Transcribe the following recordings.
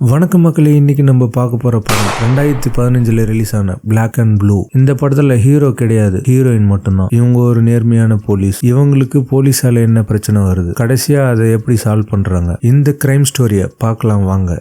வணக்கம் மக்களே இன்னைக்கு நம்ம பார்க்க போற படம் ரெண்டாயிரத்தி பதினஞ்சுல ரிலீஸ் ஆன பிளாக் அண்ட் ப்ளூ இந்த படத்துல ஹீரோ கிடையாது ஹீரோயின் மட்டும்தான். இவங்க ஒரு நேர்மையான போலீஸ் இவங்களுக்கு போலீஸால என்ன பிரச்சனை வருது? கடைசியா அதை எப்படி சால்வ் பண்றாங்க? இந்த கிரைம் ஸ்டோரியை பார்க்கலாம் வாங்க.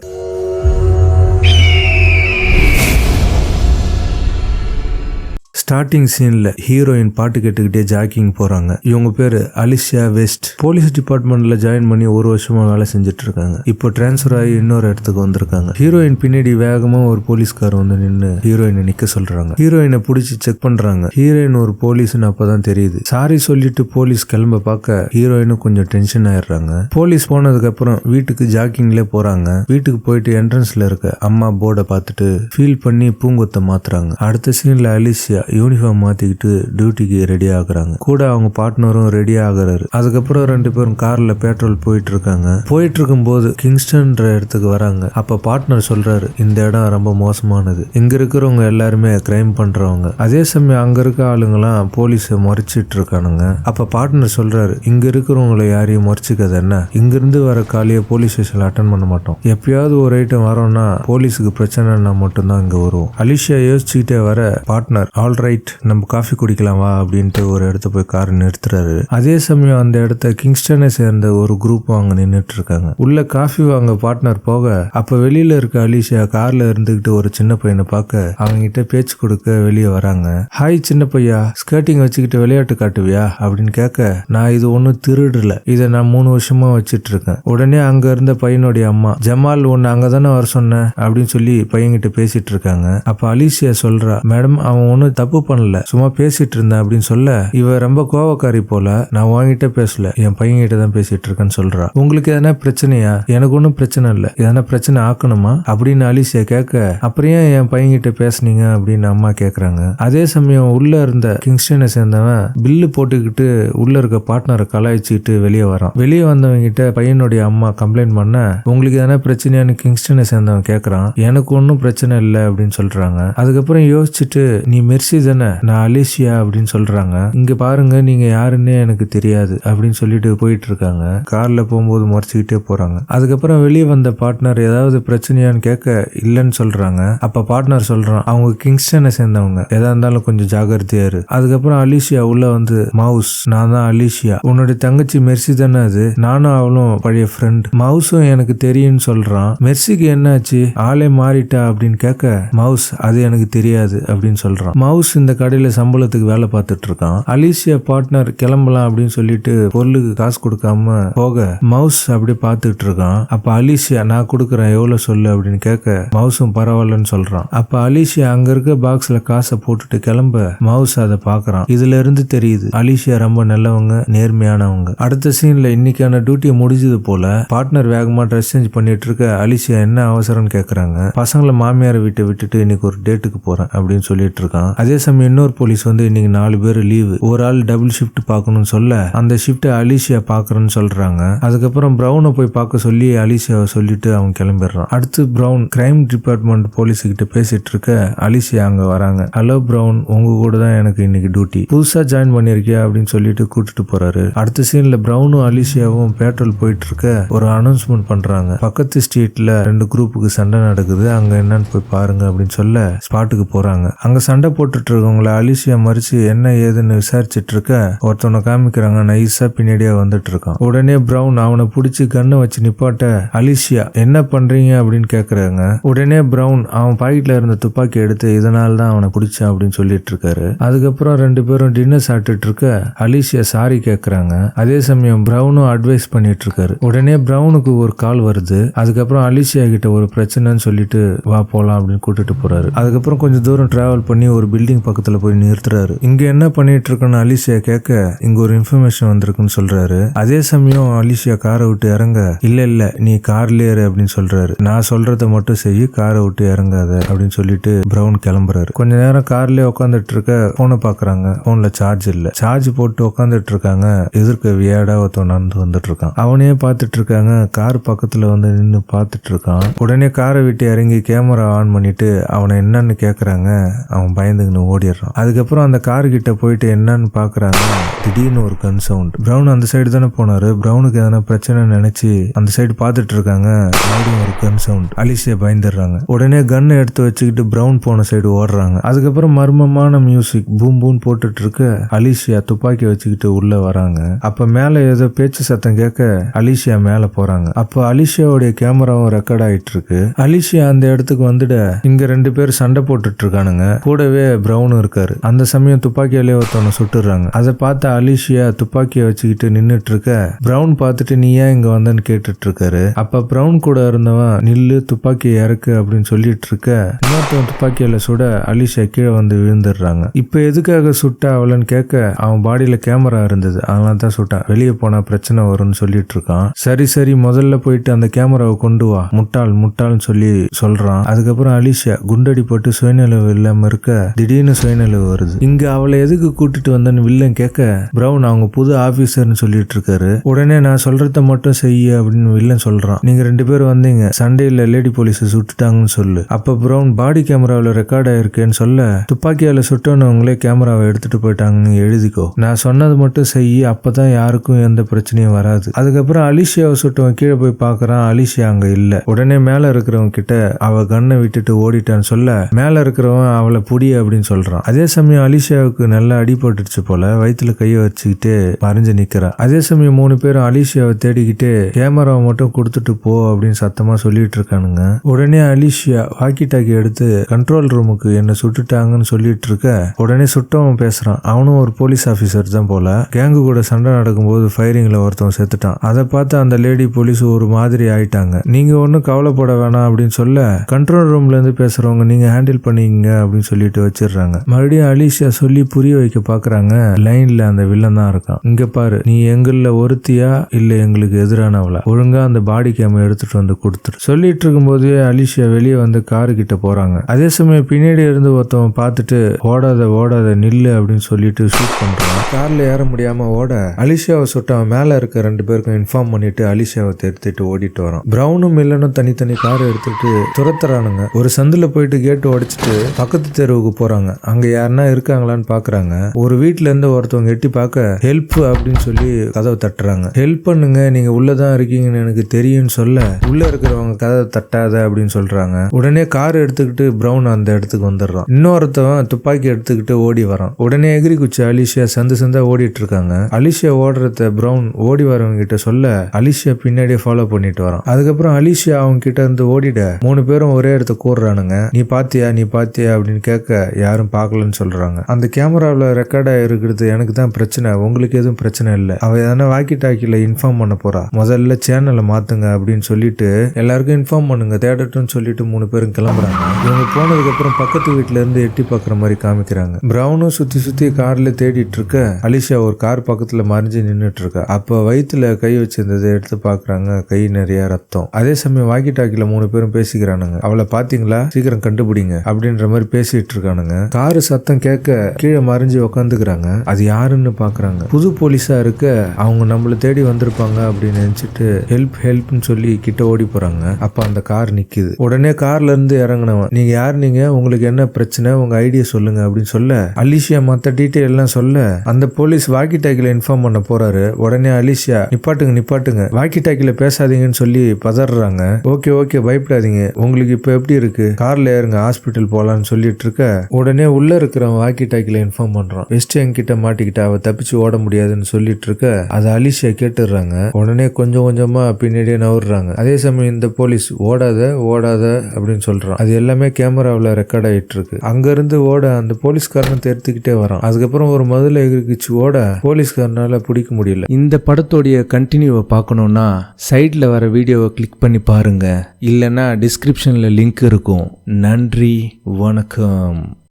ஸ்டார்டிங் சீன்ல ஹீரோயின் பாட்டு கேட்டுக்கிட்டே ஜாக்கிங் போறாங்க. இவங்க பேரு அலிஷியா வெஸ்ட் போலீஸ் டிபார்ட்மெண்ட்ல ஜாயின் பண்ணி ஒரு வருஷமா வேலை செஞ்சுட்டு இருக்காங்க இப்போ டிரான்ஸ்ஃபர் ஆகி இன்னொரு இடத்துக்கு வந்திருக்காங்க. ஹீரோயின் பின்னாடி வேகமா ஒரு போலீஸ்கார் வந்து நின்று ஹீரோயினை நிக்க சொல்றாங்க. ஹீரோயினை பிடிச்சி செக் பண்றாங்க. ஹீரோயின் ஒரு போலீஸ்னு அப்பதான் தெரியுது. சாரி சொல்லிட்டு போலீஸ் கிளம்ப பார்க்க ஹீரோயினும் கொஞ்சம் டென்ஷன் ஆயிடுறாங்க. போலீஸ் போனதுக்கு அப்புறம் வீட்டுக்கு ஜாக்கிங்ல போறாங்க. வீட்டுக்கு போயிட்டு என்ட்ரன்ஸ்ல இருக்க அம்மா போர்டை பார்த்துட்டு ஃபீல் பண்ணி பூங்கொத்தை மாத்துறாங்க. அடுத்த சீன்ல அலிசியா யூனிஃபார்ம் மாத்திக்கிட்டு டியூட்டிக்கு ரெடி ஆகுறாங்க. கூட அவங்க பார்ட்னரும் ரெடி ஆகுறாரு. அதுக்கப்புறம் ரெண்டு பேரும் கார்ல பெட்ரோல் போயிட்டு இருக்காங்க போயிட்டு இருக்கும்போது கிங்ஸ்டன்ற இடத்துக்கு வராங்க. அப்ப பார்ட்னர் சொல்றாரு இந்த இடம் ரொம்ப மோசமானது. இங்க இருக்கிறவங்க எல்லாருமே கிரைம் பண்றவங்க. அதே சமயம் அங்க இருக்க ஆளுங்கெல்லாம் போலீஸை முறைச்சிட்டு இருக்கானுங்க அப்ப பார்ட்னர் சொல்றாரு இங்க இருக்கிறவங்கள யாரையும் முறைச்சிக்காத என்ன? இங்க இருந்து வர காலியை போலீஸ் ஸ்டேஷனில் அட்டன் பண்ண மாட்டோம். எப்பயாவது ஒரு ஐட்டம் வரோம்னா போலீஸுக்கு பிரச்சனைனா மட்டும்தான் இங்க வருவோம். அலிஷா யோசிச்சுக்கிட்டே வர பார்ட்னர் ஆல்ரை ரைட் நம்ம காஃபி குடிக்கலாம் வா அப்படின்ட்டு ஒரு இடத்த போய் கார் நிறுத்துறாரு. அதே சமயம் அந்த இடத்த கிங்ஸ்டனை சேர்ந்த ஒரு குரூப் அங்க நின்றுட்டு இருக்காங்க உள்ள காஃபி வாங்க பார்ட்னர் போக அப்ப வெளியில இருக்க அலிஷா கார்ல இருந்துகிட்டு ஒரு சின்ன பையனை பார்க்க அவங்க கிட்ட பேச்சு கொடுக்க வெளியே வராங்க. ஹாய் சின்ன பையா ஸ்கர்ட்டிங் வச்சுக்கிட்டு விளையாட்டு காட்டுவியா? அப்படின்னு கேட்க நான் இது ஒன்றும் திருடல. இதை நான் மூணு வருஷமா வச்சுட்டு இருக்கேன் உடனே அங்க இருந்த பையனுடைய அம்மா ஜமால் ஒன்னு அங்க தானே வர சொன்னேன் அப்படின்னு சொல்லி பையன்கிட்ட பேசிட்டு இருக்காங்க அப்ப அலிசியா சொல்றா மேடம் அவன் ஒன்றும் தப்பு பண்ணல. சும்மா பேசிட்டு இருந்தேன் அப்படின்னு சொல்ல இவ ரொம்ப கோவக்காரி போல நான் வாங்கிட்டே பேசல. என் பையன் கிட்ட தான் பேசிட்டு இருக்கேன்னு சொல்றா. உங்களுக்கு எதனா பிரச்சனையா? எனக்கு ஒன்றும் பிரச்சனை இல்லை. எதனா பிரச்சனை ஆக்கணுமா? அப்படின்னு அலிசியா கேட்க அப்புறம் ஏன் என் பையன் கிட்ட பேசுனீங்க? அப்படின்னு அம்மா கேக்குறாங்க. அதே சமயம் உள்ள இருந்த கிங்ஸ்டனை சேர்ந்தவன் பில்லு போட்டுக்கிட்டு உள்ள இருக்க பார்ட்னரை கலாய்ச்சிக்கிட்டு வெளியே வரான். வெளியே வந்தவங்க கிட்ட பையனுடைய அம்மா கம்ப்ளைண்ட் பண்ண உங்களுக்கு எதனா பிரச்சனையானு கிங்ஸ்டனை சேர்ந்தவன் கேக்குறான். எனக்கு ஒன்றும் பிரச்சனை இல்லை அப்படின்னு சொல்றாங்க. அதுக்கப்புறம் யோசிச்சுட்டு நீ மெர்சிஸ் தானே நான் அலிஷியா அப்படின்னு சொல்றாங்க. இங்க பாருங்க நீங்க யாருன்னே எனக்கு தெரியாது அப்படின்னு சொல்லிட்டு போயிட்டு இருக்காங்க கார்ல போகும்போது முறைச்சிக்கிட்டே போறாங்க. அதுக்கப்புறம் வெளியே வந்த பார்ட்னர் ஏதாவது பிரச்சனையான்னு கேட்க இல்லைன்னு சொல்றாங்க. அப்ப பார்ட்னர் சொல்றான் அவங்க கிங்ஸ்டனை சேர்ந்தவங்க. எதா இருந்தாலும் கொஞ்சம் ஜாகிரதையா இரு. அதுக்கப்புறம் அலிசியா உள்ள வந்து மவுஸ் நான் தான் அலிசியா. உன்னுடைய தங்கச்சி மெர்சி தானே அது? நானும் அவளும் பழைய ஃப்ரெண்ட் மவுஸும் எனக்கு தெரியும்னு சொல்றான். மெர்சிக்கு என்னாச்சு? ஆளே மாறிட்டா அப்படின்னு கேட்க மவுஸ் அது எனக்கு தெரியாது அப்படின்னு சொல்றான். மவுஸ் இந்த கடையில் சம்பளத்துக்கு வேலை பார்த்துட்டு இருக்கான். அலிசியா பார்ட்னர் கிளம்பலாம் அப்படின்னு சொல்லிட்டு பொருளுக்கு காசு கொடுக்காம போக மவுஸ் அப்படியே பார்த்துட்டு இருக்கான். அப்போ அலிசியா நான் கொடுக்குறேன் எவ்வளோ சொல்லு? அப்படின்னு கேட்க மவுஸும் பரவாயில்லன்னு சொல்றான். அப்போ அலிசியா அங்க இருக்க பாக்ஸ்ல காசை போட்டுட்டு கிளம்ப மவுஸ் அதை பார்க்குறான். இதுல இருந்து தெரியுது அலிசியா ரொம்ப நல்லவங்க நேர்மையானவங்க. அடுத்த சீன்ல இன்னைக்கான டியூட்டியை முடிஞ்சது போல பார்ட்னர் வேகமா ட்ரெஸ் சேஞ்ச் பண்ணிட்டு இருக்க அலிசியா என்ன அவசரம்னு கேட்குறாங்க பசங்களை மாமியார் வீட்டை விட்டுட்டு இன்னைக்கு ஒரு டேட்டுக்கு போறேன் அப்படின்னு சொல்லிட்டு இருக்கான். அதே சமயம் இன்னொரு போலீஸ் வந்து இன்னைக்கு நாலு பேர் லீவு ஒரு ஆள் டபுள் ஷிஃப்ட் பார்க்கணும்னு சொல்ல அந்த ஷிஃப்ட் அலிசியா பாக்குறேன்னு சொல்றாங்க. அதுக்கப்புறம் பிரவுனை போய் பார்க்க சொல்லி அலிசியாவை சொல்லிட்டு அவன் கிளம்பிடுறான். அடுத்து பிரவுன் கிரைம் டிபார்ட்மெண்ட் போலீஸ் கிட்ட பேசிட்டு இருக்க அலிசியா அங்க வராங்க. ஹலோ பிரவுன் உங்க கூட தான் எனக்கு இன்னைக்கு டியூட்டி புதுசா ஜாயின் பண்ணிருக்கியா? அப்படின்னு சொல்லிட்டு கூட்டிட்டு போறாரு. அடுத்த சீன்ல பிரவுனும் அலிசியாவும் பெட்ரோல் போயிட்டு இருக்க ஒரு அனௌன்ஸ்மெண்ட் பண்றாங்க. பக்கத்து ஸ்ட்ரீட்ல ரெண்டு குரூப்புக்கு சண்டை நடக்குது. அங்க என்னன்னு போய் பாருங்க அப்படின்னு சொல்ல ஸ்பாட்டுக்கு போறாங்க. அங்க சண்டை போட்டுட்டு இருக்கவங்கள அலிசியா மறிச்சு என்ன ஏதுன்னு விசாரிச்சிட்டு இருக்க ஒருத்தவனை காமிக்கிறாங்க நைஸா பின்னாடியே வந்துட்டு இருக்கான் உடனே பிரவுன் அவனை பிடிச்சி கண்ணை வச்சு நிப்பாட்ட அலிசியா என்ன பண்றீங்க? அப்படின்னு கேக்குறாங்க. உடனே பிரவுன் அவன் பாக்கெட்ல இருந்த துப்பாக்கி எடுத்து இதனால தான் அவனை பிடிச்சான் அப்படின்னு சொல்லிட்டு இருக்காரு அதுக்கப்புறம் ரெண்டு பேரும் டின்னர் சாப்பிட்டுட்டு இருக்க அலிசியா சாரி கேக்குறாங்க. அதே சமயம் பிரவுனும் அட்வைஸ் பண்ணிட்டு இருக்காரு உடனே பிரவுனுக்கு ஒரு கால் வருது. அதுக்கப்புறம் அலிசியா கிட்ட ஒரு பிரச்சனைன்னு சொல்லிட்டு வா போலாம் அப்படின்னு கூட்டிட்டு போறாரு. அதுக்கப்புறம் கொஞ்சம் தூரம் டிராவல் பண்ணி ஒரு பில்டிங் பக்கத்துல போய் நிறுத்துறாரு. இங்க என்ன பண்ணிட்டு இருக்கன்னு அலிசியா கேட்க இங்க ஒரு இன்ஃபர்மேஷன் வந்திருக்குன்னு சொல்றாரு. அதே சமயம் அலிசியா காரை விட்டு இறங்க இல்ல இல்ல நீ கார்ல இரு அப்படின்னு சொல்றாரு. நான் சொல்றத மட்டும் செய்ய காரை விட்டு இறங்காத அப்படின்னு சொல்லிட்டு பிரவுன் கிளம்புறாரு. கொஞ்ச நேரம் கார்லயே உட்காந்துட்டு இருக்க போனை பாக்குறாங்க. போன்ல சார்ஜ் இல்ல. சார்ஜ் போட்டு உட்காந்துட்டு இருக்காங்க எதிர்க்க வியாடா ஒருத்தன் நடந்து வந்துட்டு இருக்கான் அவனே பார்த்துட்டு இருக்காங்க கார் பக்கத்துல வந்து நின்னு பார்த்துட்டு இருக்கான் உடனே காரை விட்டு இறங்கி கேமரா ஆன் பண்ணிட்டு அவனை என்னன்னு கேக்குறாங்க. அவன் பயந்துங்கன்னு ஓடிடுறான் அதுக்கப்புறம் அந்த கார் கிட்ட போயிட்டு என்னன்னு பாக்குறாங்க திடீர்னு ஒரு கன் சவுண்ட் பிரவுன் அந்த சைடு தானே போனாரு. பிரவுனுக்கு எதனா பிரச்சனை நினைச்சு அந்த சைடு பார்த்துட்டு இருக்காங்க மறுபடியும் ஒரு கன் சவுண்ட் அலிசியா பயந்துடுறாங்க. உடனே கன்னை எடுத்து வச்சுக்கிட்டு பிரவுன் போன சைடு ஓடுறாங்க. அதுக்கப்புறம் மர்மமான மியூசிக் பூம் பூம் போட்டுட்டு இருக்க அலிசியா துப்பாக்கி வச்சுக்கிட்டு உள்ள வராங்க. அப்ப மேல ஏதோ பேச்சு சத்தம் கேட்க அலிசியா மேல போறாங்க. அப்ப அலிசியாவுடைய கேமராவும் ரெக்கார்ட் ஆயிட்டு இருக்கு அலிசியா அந்த இடத்துக்கு வந்துட இங்க ரெண்டு பேர் சண்டை போட்டுட்டு இருக்கானுங்க கூடவே பிரவுனும் இருக்காரு. அந்த சமயம் துப்பாக்கியாலே ஒருத்தவனை சுட்டுறாங்க. அதை பார்த்த அலிஷியா துப்பாக்கியை வச்சுக்கிட்டு நின்றுட்டு இருக்க பிரவுன் பார்த்துட்டு நீ ஏன் இங்க வந்தேன்னு கேட்டுட்டு இருக்காரு அப்ப பிரவுன் கூட இருந்தவன் நில்லு துப்பாக்கி இறக்கு அப்படின்னு சொல்லிட்டு இருக்க இன்னொருத்தவன் துப்பாக்கியால சுட அலிஷா கீழே வந்து விழுந்துடுறாங்க. இப்ப எதுக்காக சுட்ட அவளன்னு கேட்க அவன் பாடியில கேமரா இருந்தது. அதனால தான் சுட்டான். வெளியே போனா பிரச்சனை வரும்னு சொல்லிட்டு இருக்கான் சரி சரி முதல்ல போயிட்டு அந்த கேமராவை கொண்டு வா. முட்டாள் முட்டாள்னு சொல்லி சொல்றான். அதுக்கப்புறம் அலிஷா குண்டடி போட்டு சுயநிலவு இல்லாம இருக்க திடீர்னு சுயநிலவு வருது. இங்க அவளை எதுக்கு கூட்டிட்டு வந்தேன்னு வில்லன் கேட்க பிரவுன் அவங்க புது ஆபீசர்னு சொல்லிட்டு இருக்காரு உடனே நான் சொல்றத மட்டும் செய்ய அப்படின்னு வில்லன் சொல்றான். நீங்க ரெண்டு பேரும் வந்தீங்க. சண்டேல லேடி போலீஸ் சுட்டுட்டாங்கன்னு சொல்லு. அப்ப பிரவுன் பாடி கேமராவில் ரெக்கார்ட் ஆயிருக்கேன்னு சொல்ல துப்பாக்கியால சுட்டவனவங்களே கேமராவை எடுத்துட்டு போயிட்டாங்கன்னு எழுதிக்கோ. நான் சொன்னது மட்டும் செய்யி அப்பதான் யாருக்கும் எந்த பிரச்சனையும் வராது. அதுக்கப்புறம் அலிஷியாவை சுட்டவன் கீழே போய் பார்க்கறான். அலிஷியா அங்க இல்ல. உடனே மேல இருக்கிறவன் கிட்ட அவ கண்ணை விட்டுட்டு ஓடிட்டான்னு சொல்ல மேல இருக்கிறவன் அவளை புடி அப்படின்னு சொல்கிறான் அதே சமயம் அலிஷியாவுக்கு நல்லா அடிபட்டுடுச்சு போல வயிற்றுல கையை வச்சுக்கிட்டு மறைஞ்சு நிற்கிறான் அதே சமயம் மூணு பேரும் அலிஷியாவை தேடிக்கிட்டு கேமராவை மட்டும் கொடுத்துட்டு போ அப்படின்னு சத்தமாக சொல்லிட்டு இருக்கானுங்க. உடனே அலிஷியா வாக்கி டாக்கி எடுத்து கண்ட்ரோல் ரூமுக்கு என்ன சுட்டுட்டாங்கன்னு சொல்லிட்டு இருக்க. உடனே சுட்டவன் பேசுகிறான் அவனும் ஒரு போலீஸ் ஆஃபீஸர் தான் போல. கேங்கு கூட சண்டை நடக்கும்போது ஃபைரிங்கில் ஒருத்தவன் செத்துட்டான். அதை பார்த்து அந்த லேடி போலீஸ் ஒரு மாதிரி ஆயிட்டாங்க. நீங்கள் ஒன்றும் கவலைப்பட வேணாம் அப்படின்னு சொல்ல கண்ட்ரோல் ரூம்லேருந்து பேசுகிறவங்க நீங்கள் ஹேண்டில் பண்ணிக்கங்க அப்படின்னு சொல்லிட்டு வச்சிடுறாங்க. மறுபடியும் அலிஷா சொல்லி புரிய வைக்க பார்க்குறாங்க. லைனில் அந்த வில்லன் தான் இருக்கான். இங்கே பாரு நீ எங்களில் ஒருத்தியா இல்லை எங்களுக்கு எதிரானவளா? ஒழுங்காக அந்த பாடி கேம் எடுத்துகிட்டு வந்து கொடுத்துரு. சொல்லிட்டு இருக்கும்போதே அலிஷியா வெளியே வந்து காரு கிட்ட போகிறாங்க அதே சமயம் பின்னாடி இருந்து ஒருத்தவன் பார்த்துட்டு ஓடாத ஓடாத நில்லு அப்படின்னு சொல்லிட்டு ஷூட் பண்ணுறான் காரில் ஏற முடியாமல் ஓட அலிஷியாவை சுட்டவன் மேலே இருக்க ரெண்டு பேருக்கும் இன்ஃபார்ம் பண்ணிட்டு அலிஷியாவை தேர்த்திட்டு ஓடிட்டு வரான். பிரவுனும் மில்லனும் தனித்தனி கார் எடுத்துட்டு துரத்துறானுங்க. ஒரு சந்தில் போயிட்டு கேட்டு உடைச்சிட்டு பக்கத்து தெருவுக்கு போகிறாங்க அங்க யாருன்னா இருக்காங்களான்னு பாக்குறாங்க. ஒரு வீட்ல இருந்து ஒருத்தவங்க எட்டி பார்க்க ஹெல்ப் அப்படின்னு சொல்லி கதவை தட்டுறாங்க. ஹெல்ப் பண்ணுங்க நீங்க உள்ளதான் இருக்கீங்கன்னு எனக்கு தெரியும்னு சொல்ல உள்ள இருக்கிறவங்க கதவை தட்டாத அப்படின்னு சொல்றாங்க. உடனே கார் எடுத்துக்கிட்டு பிரவுன் அந்த இடத்துக்கு வந்துடுறான். இன்னொருத்தவன் துப்பாக்கி எடுத்துக்கிட்டு ஓடி வரான். உடனே எகிரி குச்சி அலிஷியா சந்து சந்தா ஓடிட்டு இருக்காங்க. அலிஷியா ஓடுறத பிரவுன் ஓடி வரவங்க கிட்ட சொல்ல அலிஷியா பின்னாடியே ஃபாலோ பண்ணிட்டு வரான். அதுக்கப்புறம் அலிஷியா அவங்க கிட்ட இருந்து ஓடிட மூணு பேரும் ஒரே இடத்த கூடுறானுங்க. நீ பாத்தியா நீ பாத்தியா? அப்படின்னு கேட்க யாரும் பார்க்கலன்னு சொல்கிறாங்க அந்த கேமராவில் ரெக்கார்ட் ஆயிருக்கிறது எனக்கு தான் பிரச்சனை. உங்களுக்கு எதுவும் பிரச்சனை இல்லை. அவள் எதனா வாக்கி டாக்கியில் இன்ஃபார்ம் பண்ண போகிறா முதல்ல சேனலை மாற்றுங்க அப்படின்னு சொல்லிட்டு எல்லாருக்கும் இன்ஃபார்ம் பண்ணுங்க. தேடட்டும்னு சொல்லிட்டு மூணு பேரும் கிளம்புறாங்க. இவங்க போனதுக்கப்புறம் பக்கத்து வீட்டிலேருந்து இருந்து எட்டி பார்க்குற மாதிரி காமிக்கிறாங்க. ப்ரௌனும் சுற்றி சுற்றி காரில் தேடிட்டு இருக்க அலிஷா ஒரு கார் பக்கத்தில் மறைஞ்சு நின்றுட்டு இருக்கா. அப்போ வயித்துல கை வச்சிருந்ததை எடுத்து பார்க்குறாங்க. கை நிறைய ரத்தம். அதே சமயம் வாக்கி டாக்கியில் மூணு பேரும் பேசிக்கிறானுங்க. அவளை பார்த்தீங்களா சீக்கிரம் கண்டுபிடிங்க. அப்படின்ற மாதிரி பேசிட்டு இருக்கானுங்க. காரு சத்தம் கேட்க கீழே மறைஞ்சு உக்காந்துக்கிறாங்க. அது யாருன்னு பாக்குறாங்க. புது போலீஸா இருக்க அவங்க நம்மள தேடி வந்திருப்பாங்க அப்படின்னு நினைச்சிட்டு ஹெல்ப் ஹெல்ப்னு சொல்லி கிட்ட ஓடி போறாங்க. அப்ப அந்த கார் நிக்குது. உடனே கார்ல இருந்து இறங்கினவன் நீங்க யார் நீங்க? உங்களுக்கு என்ன பிரச்சனை? உங்க ஐடியா சொல்லுங்க அப்படின்னு சொல்ல அலிஷியா மத்த டீட்டெயில் எல்லாம் சொல்ல. அந்த போலீஸ் வாக்கி டாக்கில இன்ஃபார்ம் பண்ண போறாரு. உடனே அலிஷியா நிப்பாட்டுங்க நிப்பாட்டுங்க. வாக்கி டாக்கில பேசாதீங்கன்னு சொல்லி பதறாங்க. ஓகே ஓகே பயப்படாதீங்க. உங்களுக்கு இப்ப எப்படி இருக்கு? கார்ல ஏறுங்க ஹாஸ்பிட்டல் போலான்னு சொல்லிட்டு இருக்க உடனே உள்ளே இருக்கிறவன் வாக்கி டாக்கில இன்ஃபார்ம் பண்ணுறான் வெஸ்ட் என்கிட்ட மாட்டிக்கிட்ட அவள் தப்பிச்சு ஓட முடியாதுன்னு சொல்லிட்டு இருக்க அதை அலிஷியா கேட்டுடுறாங்க. உடனே கொஞ்சம் கொஞ்சமாக பின்னாடியே நவுறாங்க. அதே சமயம் இந்த போலீஸ் ஓடாத ஓடாத அப்படின்னு சொல்கிறான் அது எல்லாமே கேமராவில் ரெக்கார்ட் ஆகிட்டு இருக்கு. அங்கேருந்து ஓட அந்த போலீஸ்காரனை தெரித்துக்கிட்டே வரான். அதுக்கப்புறம் ஒரு முதல்ல எகிரிக்கிச்சு ஓட போலீஸ்காரனால் பிடிக்க முடியல. இந்த படத்தோடைய கண்டினியூவை பார்க்கணுன்னா சைடில் வர வீடியோவை கிளிக் பண்ணி பாருங்கள் இல்லைன்னா டிஸ்கிரிப்ஷனில் லிங்க் இருக்கும். நன்றி வணக்கம்.